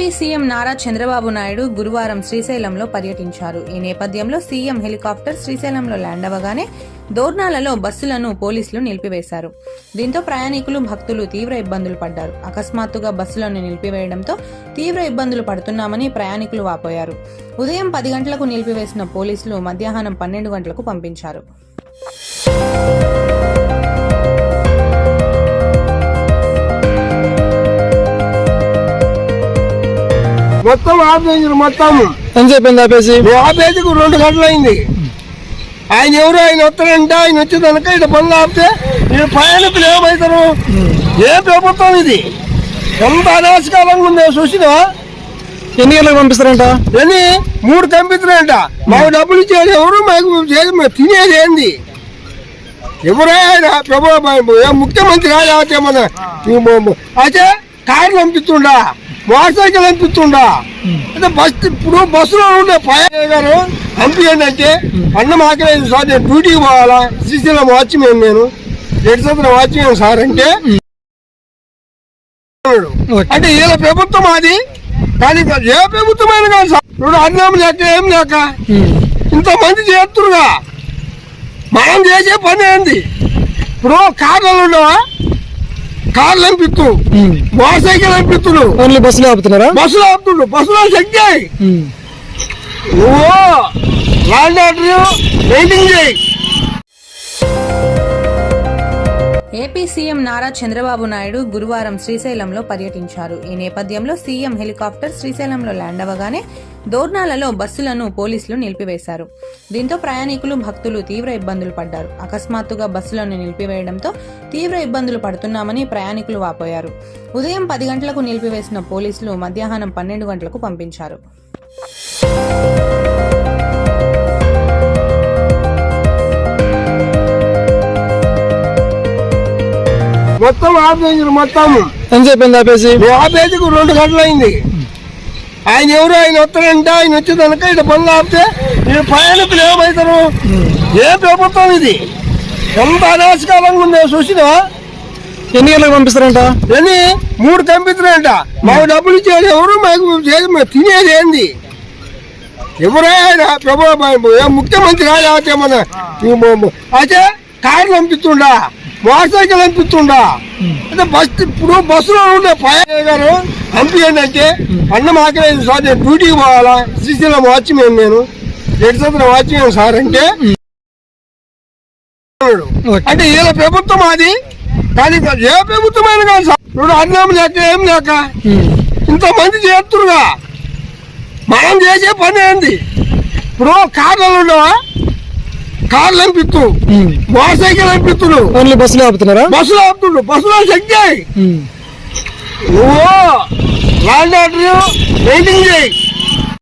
AP CM Nara Chandrababu Naidu గురువారం శ్రీశైలంలో పర్యటించారు. ఈ నేపథ్యంలో సీఎం హెలికాప్టర్ శ్రీశైలంలో ల్యాండ్ అవ్వగానే దోర్నాలలో బస్సులను పోలీసులు నిలిపివేశారు. దీంతో ప్రయాణికులు భక్తులు తీవ్ర ఇబ్బందులు పడ్డారు. అకస్మాత్తుగా బస్సులను నిలిపివేయడంతో తీవ్ర ఇబ్బందులు పడుతున్నామని ప్రయాణికులు వాపోయారు. ఉదయం పది గంటలకు నిలిపివేసిన పోలీసులు మధ్యాహ్నం పన్నెండు గంటలకు పంపించారు. మొత్తం ఆపేసారు మొత్తం. ఎంత చెప్పింది ఆపేసి? ఆపేసి రెండు గంటలు అయింది. ఆయన ఎవరు ఆయన వస్తారంటే ఆయన వచ్చేదనక ఇక్కడ బండ్లు ఆపితే ఈ ప్రయాణికులు ఏమవుతారు ఏ ప్రభుత్వం ఇది? ఎంత అనాశకాలంగా ఉందో చూసినా? ఎన్ని గంటలకు పంపిస్తారంట? ఎన్ని? మూడు కంపిస్తున్నాయంట మాకు డబ్బులు ఇచ్చేది ఎవరు? మాకు తినేది ఏంది? ఎవరే ఆయన? ప్రభు ముఖ్యమంత్రి కాదు మన అయితే కార్లు పంపిస్తుండా? మోటార్ సైకిల్ అనిపిస్తుండా అంటే బస్ ఇప్పుడు బస్సులో ఉండే పైన గారు పంపించండి అంటే అన్నం ఆకలేదు సార్ నేను డ్యూటీకి పోవాలా? శ్రీశైలం వాచ్మెన్ నేను. ఎటు సొంత వాచ్మెన్ సార్ అంటే అంటే వీళ్ళ ప్రభుత్వం అది? కానీ ఏ ప్రభుత్వం అయినా కాదు సార్. ఇప్పుడు అన్నం లేక ఏం లేక ఇంతమంది చేస్తురుగా మనం చేసే పని ఏంది? ఇప్పుడు కార్లు ఉండవా కార్లు పంపిస్తూ మోటార్ సైకిల్ పంపిస్తుడు ఓన్లీ బస్సులో ఆపుతున్నారా? బస్సులో ఆపుతుండు బస్సులో చెక్ చేయి నువ్వు ఆర్డర్ మెయింటైన్ చేయి. ఏపీ సీఎం నారా చంద్రబాబు నాయుడు గురువారం శ్రీశైలంలో పర్యటించారు. ఈ నేపథ్యంలో సీఎం హెలికాప్టర్ శ్రీశైలంలో ల్యాండ్ అవ్వగానే దోర్నాలలో బస్సులను పోలీసులు నిలిపివేశారు. దీంతో ప్రయాణికులు భక్తులు తీవ్ర ఇబ్బందులు పడ్డారు. అకస్మాత్తుగా బస్సులను నిలిపివేయడంతో తీవ్ర ఇబ్బందులు పడుతున్నామని ప్రయాణికులు వాపోయారు. ఉదయం పది గంటలకు నిలిపివేసిన పోలీసులు మధ్యాహ్నం పన్నెండు గంటలకు పంపించారు. మొత్తం ఆపేసారు మొత్తం. ఎంత చెప్పింది ఆపేసి? ఆపేసి రెండు గంటలు అయింది. ఆయన ఎవరు ఆయన వస్తారంటే ఆయన వచ్చేదనక ఇక్కడ బండ్లు ఆపితే ఈ ప్రయాణికులు ఏమవుతారు ఏ ప్రభుత్వం ఇది? ఎంత అనాశకాలంగా ఉందో చూసినా? ఎన్ని గంటలకు పంపిస్తారంట? ఎన్ని? మూడు కంపిస్తున్నాయంట మాకు డబ్బులు ఇచ్చేది ఎవరు? మాకు తినేది ఏంది? ఎవరే ఆయన? ప్రభు ముఖ్యమంత్రి కాదు అయితే మన అయితే కార్లు పంపిస్తుండా? మోటార్ సైకిల్ పంపిస్తుండా అయితే బస్ ఇప్పుడు బస్సులో ఉండే పైన గారు అంటే అన్నం ఆకలేదు సార్ నేను డ్యూటీకి పోవాలా? శ్రీశైలం వాచ్మెన్ నేను. ఎటు సొంత వాచ్మెన్ సార్ అంటే అంటే వీళ్ళ ప్రభుత్వం అది. కానీ ఏ ప్రభుత్వం అయినా కాదు సార్ ఇప్పుడు అన్నం లేక ఏం లేక ఇంతమంది చేస్తురుగా మనం చేసే పని ఏంది? ఇప్పుడు కార్లు ఉండవా కార్లు పంపిస్తూ మోటార్ సైకిల్ పంపిస్తుడు ఓన్లీ బస్సులో ఆపుతున్నారా? బస్సులో ఆపుతుండు బస్సులో చెక్ చేయి నువ్వు లాండ్ ఆర్డర్ చేయి.